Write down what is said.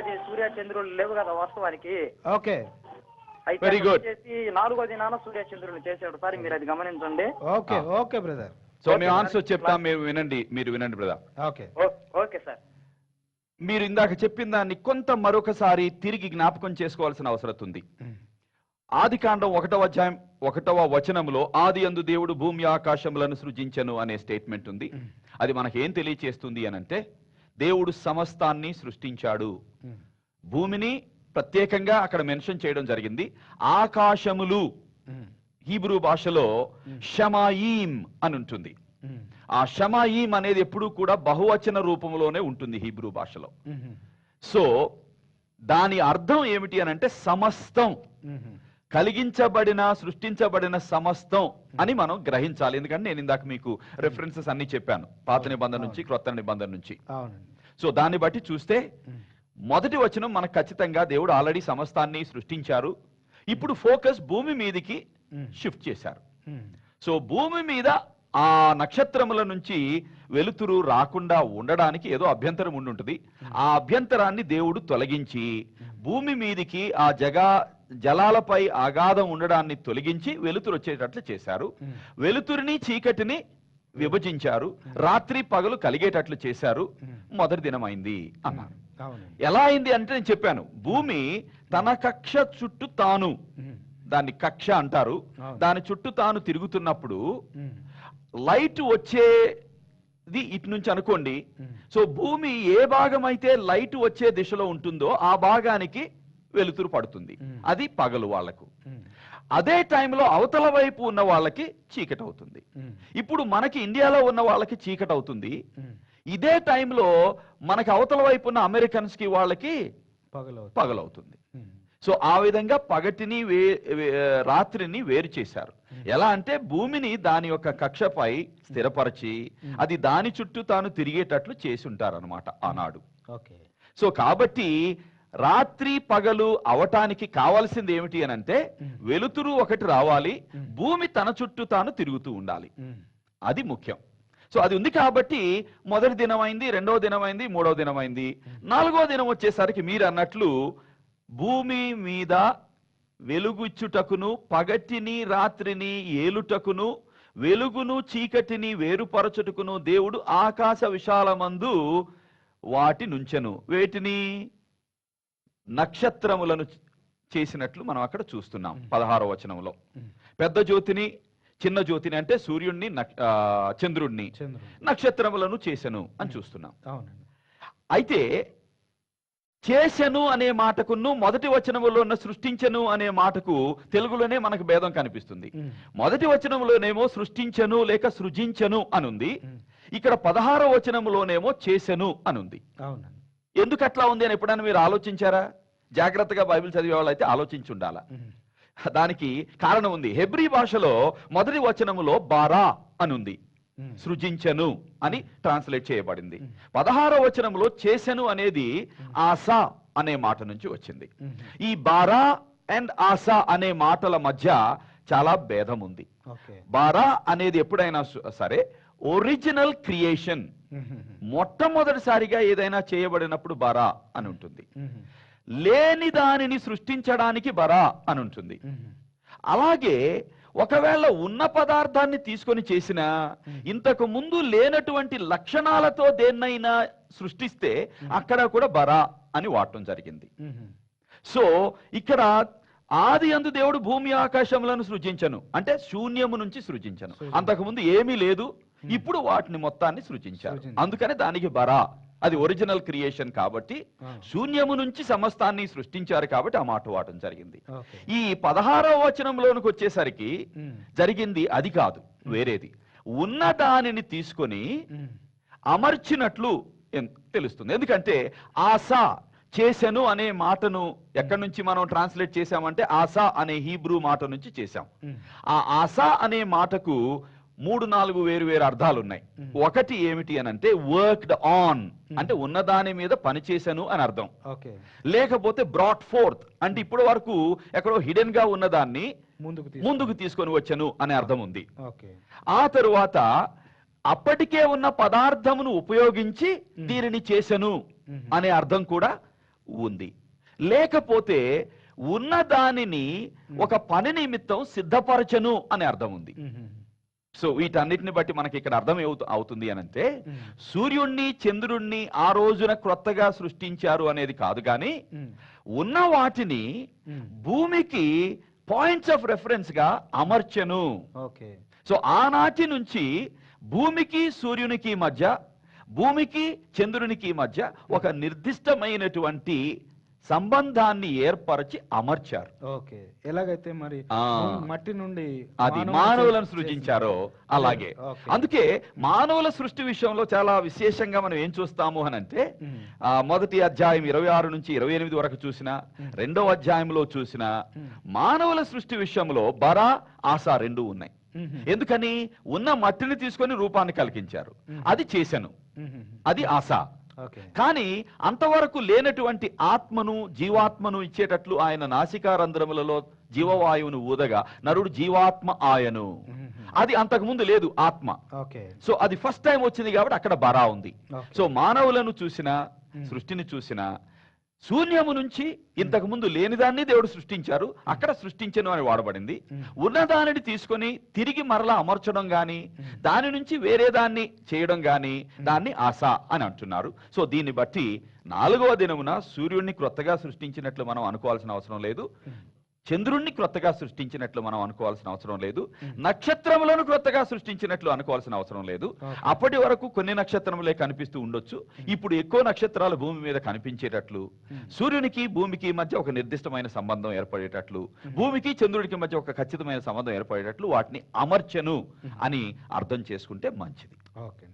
అది సూర్య చంద్రులు లేవు కదా వాస్తవానికి. ఓకే. అక్కడ good. వచ్చేసి నాలుగో దినాన సూర్య చంద్రులు చేశాడు సార్ మీరు అది గమనించండి. Okay okay brother. సో మేము ఆన్సర్ చెప్తాం మీరు వినండి మీరు వినండి బ్రదర్. ఓకే. Okay sir. మీరు ఇందాక చెప్పిన దాన్ని కొంత మరొకసారి తిరిగి జ్ఞాపకం చేసుకోవాల్సిన అవసరం ఉంది. ఆది కాండం ఒకటవ అధ్యాయం ఒకటవ వచనంలో ఆది అందు దేవుడు భూమి ఆకాశములను సృజించను అనే స్టేట్మెంట్ ఉంది. అది మనకేం తెలియచేస్తుంది అనంటే దేవుడు సమస్తాన్ని సృష్టించాడు. భూమిని ప్రత్యేకంగా అక్కడ మెన్షన్ చేయడం జరిగింది. ఆకాశములు హీబ్రూ భాషలో షమాయీం అని ఉంటుంది. ఆ షమాయీం అనేది ఎప్పుడూ కూడా బహువచన రూపంలోనే ఉంటుంది హీబ్రూ భాషలో. సో దాని అర్థం ఏమిటి అని అంటే సమస్తం. కలిగించబడిన సృష్టించబడిన సమస్తం అని మనం గ్రహించాలి. ఎందుకంటే నేను ఇందాక మీకు రెఫరెన్సెస్ అన్ని చెప్పాను. పాత నిబంధన నుంచి క్రొత్త నిబంధన నుంచి. సో దాన్ని బట్టి చూస్తే మొదటి వచనం మనకు ఖచ్చితంగా దేవుడు ఆల్రెడీ సమస్తాన్ని సృష్టించారు. ఇప్పుడు ఫోకస్ భూమి మీదికి షిఫ్ట్ చేశారు. సో భూమి మీద ఆ నక్షత్రముల నుంచి వెలుతురు రాకుండా ఉండడానికి ఏదో అభ్యంతరం ఉండుంటుంది. ఆ అభ్యంతరాన్ని దేవుడు తొలగించి భూమి మీదికి ఆ జగా జలాలపై అగాధం ఉండడాన్ని తొలగించి వెలుతురు వచ్చేటట్లు చేశారు. వెలుతురిని చీకటిని విభజించారు. రాత్రి పగలు కలిగేటట్లు చేశారు. మొదటి దినమైంది అన్నారు ఎలా అయింది అంటే నేను చెప్పాను. భూమి తన కక్ష చుట్టూ తాను. దాన్ని కక్ష అంటారు. దాని చుట్టూ తాను తిరుగుతున్నప్పుడు లైట్ వచ్చేది ఇటు నుంచి అనుకోండి. సో భూమి ఏ భాగం అయితే లైట్ వచ్చే దిశలో ఉంటుందో ఆ భాగానికి వెలుతురు పడుతుంది. అది పగలు వాళ్ళకు అదే టైంలో అవతల వైపు ఉన్న వాళ్ళకి చీకటి అవుతుంది ఇప్పుడు మనకి ఇండియాలో ఉన్న వాళ్ళకి చీకటి అవుతుంది ఇదే టైంలో మనకి అవతల వైపు ఉన్న అమెరికన్స్కి వాళ్ళకి పగలు పగలవుతుంది. సో ఆ విధంగా పగటిని వే రాత్రిని వేరు చేశారు. ఎలా అంటే భూమిని దాని యొక్క కక్షపై స్థిరపరిచి అది దాని చుట్టూ తాను తిరిగేటట్లు చేసి ఉంటారనమాట ఆనాడు. ఓకే. సో కాబట్టి రాత్రి పగలు అవటానికి కావాల్సింది ఏమిటి అని అంటే వెలుతురు ఒకటి రావాలి భూమి తన చుట్టూ తాను తిరుగుతూ ఉండాలి. అది ముఖ్యం. సో అది ఉంది కాబట్టి మొదటి దినమైంది రెండవ దినమైంది మూడవ దినమైంది నాలుగో దినం వచ్చేసరికి మీరు అన్నట్లు భూమి మీద వెలుగుచ్చుటకును పగటిని రాత్రిని ఏలుటకును వెలుగును చీకటిని వేరుపరచుటకును దేవుడు ఆకాశ విశాలమందు వాటి నుంచెను. వేటిని? నక్షత్రములను చేసినట్లు మనం అక్కడ చూస్తున్నాం పదహారో వచనంలో. పెద్ద జ్యోతిని చిన్న జ్యోతిని అంటే ఆ, చంద్రుణ్ణి నక్షత్రములను చేసెను అని చూస్తున్నాం. అయితే చేసెను అనే మాటకును మొదటి వచనములో ఉన్న సృష్టించను అనే మాటకు తెలుగులోనే మనకు భేదం కనిపిస్తుంది. మొదటి వచనంలోనేమో సృష్టించను లేక సృజించను అనుంది. ఇక్కడ పదహారో వచనములోనేమో చేసెను అనుంది. అవునండి. ఎందుకు అట్లా ఉంది అని ఎప్పుడైనా మీరు ఆలోచించారా? జాగ్రత్తగా బైబిల్ చదివే వాళ్ళైతే ఆలోచించి ఉండాలా దానికి కారణం ఉంది. హెబ్రీ భాషలో మొదటి వచనములో బారా అనుంది. సృజించను అని ట్రాన్స్లేట్ చేయబడింది. పదహారో వచనంలో చేసెను అనేది ఆశా అనే మాట నుంచి వచ్చింది. ఈ బారా అండ్ ఆశా అనే మాటల మధ్య చాలా భేదం ఉంది. బారా అనేది ఎప్పుడైనా సరే ఒరిజినల్ క్రియేషన్. మొట్టమొదటిసారిగా ఏదైనా చేయబడినప్పుడు బరా అని ఉంటుంది. లేని దానిని సృష్టించడానికి బరా అని ఉంటుంది. అలాగే ఒకవేళ ఉన్న పదార్థాన్ని తీసుకొని చేసిన ఇంతకు ముందు లేనటువంటి లక్షణాలతో దేన్నైనా సృష్టిస్తే అక్కడ కూడా బరా అని వాడటం జరిగింది. సో ఇక్కడ ఆది అందు దేవుడు భూమి ఆకాశములను సృజించను. అంటే శూన్యము నుంచి సృజించను. అంతకుముందు ఏమీ లేదు. ఇప్పుడు వాటిని మొత్తాన్ని సృజించారు. అందుకని దానికి బరా. అది ఒరిజినల్ క్రియేషన్ కాబట్టి. శూన్యము నుంచి సమస్తాన్ని సృష్టించారు కాబట్టి ఆ మాట వాడటం జరిగింది. ఈ పదహారవ వచనంలోనికి వచ్చేసరికి జరిగింది అది కాదు వేరేది. ఉన్న దానిని తీసుకొని అమర్చినట్లు తెలుస్తుంది. ఎందుకంటే ఆశ చేసెను అనే మాటను ఎక్కడి నుంచి మనం ట్రాన్స్లేట్ చేశామంటే ఆశ అనే హీబ్రూ మాట నుంచి చేశాం. ఆ ఆశ అనే మాటకు మూడు నాలుగు వేరు వేరు అర్థాలు ఉన్నాయి ఒకటి ఏమిటి అని అంటే వర్క్డ్ ఆన్ అంటే ఉన్న దాని మీద పనిచేశాను అని అర్థం. ఓకే. లేకపోతే బ్రాట్ ఫోర్త్ అంటే ఇప్పటి వరకు ఎక్కడో హిడెన్గా ఉన్నదాన్ని ముందుకు తీసు ముందుకు తీసుకొని వచ్చాను అనే అర్థం ఉంది. ఓకే. ఆ తరువాత అప్పటికే ఉన్న పదార్థమును ఉపయోగించి దీనిని చేసెను మ్మ్. అనే అర్థం కూడా ఉంది. లేకపోతే ఉన్న దానిని ఒక పని నిమిత్తం సిద్ధపరచను అనే అర్థం ఉంది. సో వీటన్నిటిని బట్టి మనకి ఇక్కడ అర్థం అవుతుంది అని అంటే. సూర్యుణ్ణి చంద్రుణ్ణి ఆ రోజున క్రొత్తగా సృష్టించారు అనేది కాదు కానీ. ఉన్న వాటిని. భూమికి పాయింట్స్ ఆఫ్ రెఫరెన్స్గా అమర్చెను ఓకే సో ఆనాటి నుంచి భూమికి సూర్యునికి మధ్య భూమికి చంద్రునికి మధ్య ఒక నిర్దిష్టమైనటువంటి సంబంధాన్ని ఏర్పరచి అమర్చారు ఓకే ఎలాగైతే మరి మట్టి నుండి అది మానవులను సృజించారో. అలాగే. అందుకే మానవుల సృష్టి విషయంలో చాలా విశేషంగా మనం ఏం చూస్తాము అని అంటే మొదటి అధ్యాయం ఇరవై ఆరు నుంచి ఇరవై ఎనిమిది వరకు చూసిన రెండవ అధ్యాయంలో చూసిన. మానవుల సృష్టి విషయంలో బరా ఆశ రెండు ఉన్నాయి. ఎందుకని ఉన్న మట్టిని తీసుకొని రూపాన్ని కలిగించారు. అది చేశాను. అది ఆశ కానీ అంతవరకు లేనటువంటి ఆత్మను జీవాత్మను ఇచ్చేటట్లు ఆయన నాసికారంధ్రములలో జీవవాయువును ఊదగా నరుడు జీవాత్మ ఆయను. అది అంతకు ముందు లేదు ఆత్మ సో అది ఫస్ట్ టైం వచ్చింది కాబట్టి అక్కడ బరా ఉంది. సో మానవులను చూసిన. సృష్టిని చూసిన శూన్యము నుంచి ఇంతకు ముందు లేనిదాన్ని దేవుడు సృష్టించారు అక్కడ సృష్టించను అని వాడబడింది. ఉన్నదానిని తీసుకొని తిరిగి మరలా అమర్చడం గాని దాని నుంచి వేరే దాన్ని చేయడం గాని దాన్ని ఆశ అని అంటున్నారు. సో దీన్ని బట్టి నాలుగవ దినమున సూర్యుడిని క్రొత్తగా సృష్టించినట్లు మనం అనుకోవాల్సిన అవసరం లేదు. చంద్రుణ్ణి క్రొత్తగా సృష్టించినట్లు మనం అనుకోవాల్సిన అవసరం లేదు. నక్షత్రములను క్రొత్తగా సృష్టించినట్లు అనుకోవాల్సిన అవసరం లేదు. అప్పటి వరకు కొన్ని నక్షత్రములే కనిపిస్తూ ఉండొచ్చు. ఇప్పుడు ఎక్కువ నక్షత్రాలు భూమి మీద కనిపించేటట్లు సూర్యునికి భూమికి మధ్య ఒక నిర్దిష్టమైన సంబంధం ఏర్పడేటట్లు భూమికి చంద్రుడికి మధ్య ఒక ఖచ్చితమైన సంబంధం ఏర్పడేటట్లు వాటిని అమర్చను అని అర్థం చేసుకుంటే మంచిది. ఓకే